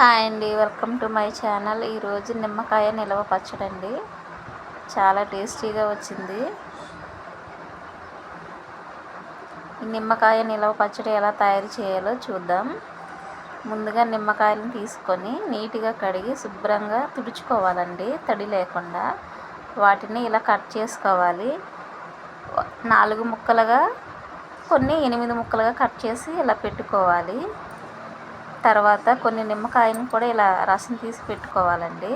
Hi అండి welcome to my channel. ఈరోజు నిమ్మకాయ నిలవ పచ్చడండి. చాలా టేస్టీగా వచ్చింది. ఈ నిమ్మకాయ నిలవ పచ్చడి ఎలా తయారు చేయాలో చూద్దాం. ముందుగా నిమ్మకాయలను తీసుకొని నీట్గా కడిగి శుభ్రంగా తుడుచుకోవాలండి. తడి లేకుండా వాటిని ఇలా కట్ చేసుకోవాలి. నాలుగు ముక్కలుగా కొన్ని ఎనిమిది ముక్కలుగా కట్ చేసి ఇలా పెట్టుకోవాలి. తర్వాత కొన్ని నిమ్మకాయని కూడా ఇలా రసం తీసి పెట్టుకోవాలండి.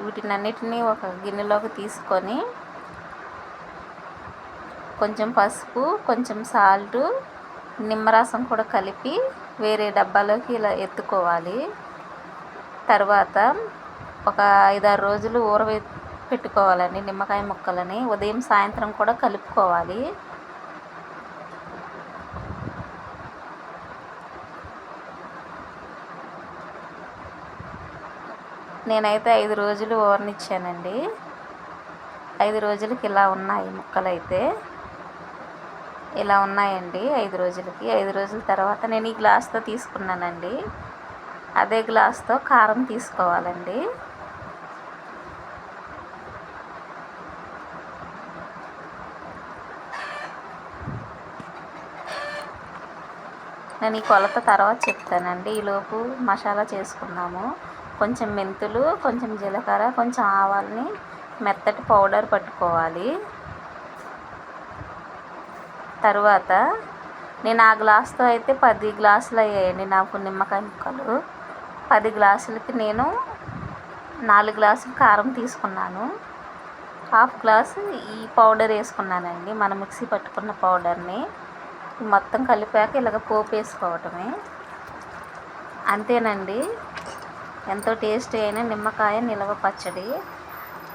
వీటిని అన్నిటినీ ఒక గిన్నెలోకి తీసుకొని కొంచెం పసుపు కొంచెం సాల్టు నిమ్మరసం కూడా కలిపి వేరే డబ్బాలోకి ఇలా ఎత్తుకోవాలి. తర్వాత ఒక ఐదారు రోజులు ఊర పెట్టుకోవాలండి నిమ్మకాయ ముక్కలని. ఉదయం సాయంత్రం కూడా కలుపుకోవాలి. నేనైతే ఐదు రోజులు ఓర్నిచ్చానండి. ఐదు రోజులకి ఇలా ఉన్నాయి ముక్కలు అయితే ఇలా ఉన్నాయండి ఐదు రోజులకి. ఐదు రోజుల తర్వాత నేను ఈ గ్లాస్తో తీసుకున్నానండి. అదే గ్లాస్తో కారం తీసుకోవాలండి. నేను ఈ కొలత తర్వాత చెప్తానండి. ఈలోపు మసాలా చేసుకున్నాము కొంచెం మెంతులు కొంచెం జీలకర్ర కొంచెం ఆవాలని మెత్తటి పౌడర్ పట్టుకోవాలి. తరువాత నేను ఆ గ్లాస్తో అయితే పది గ్లాసులు అయ్యాయండి నాకు నిమ్మకాయ ముక్కలు. పది గ్లాసులకి నేను నాలుగు గ్లాసులు కారం తీసుకున్నాను. హాఫ్ గ్లాసు ఈ పౌడర్ వేసుకున్నానండి మనం మిక్సీ పట్టుకున్న పౌడర్ని. మొత్తం కలిపాక ఇలాగ పోపు వేసుకోవటమే. అంతేనండి. ఎంతో టేస్టీ అయిన నిమ్మకాయ నిలవ పచ్చడి.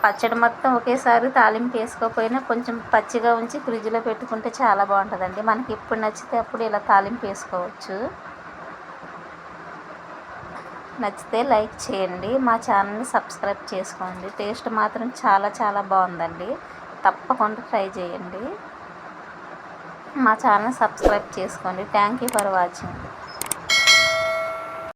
పచ్చడి మొత్తం ఒకేసారి తాలింపు వేసుకోకపోయినా కొంచెం పచ్చిగా ఉంచి ఫ్రిడ్జ్లో పెట్టుకుంటే చాలా బాగుంటుందండి. మనకి ఎప్పుడు నచ్చితే అప్పుడు ఇలా తాలింపు వేసుకోవచ్చు. నచ్చితే లైక్ చేయండి. మా ఛానల్ని సబ్స్క్రైబ్ చేసుకోండి. టేస్ట్ మాత్రం చాలా చాలా బాగుందండి. తప్పకుండా ట్రై చేయండి. మా ఛానల్ సబ్స్క్రైబ్ చేసుకోండి. Thank you for watching.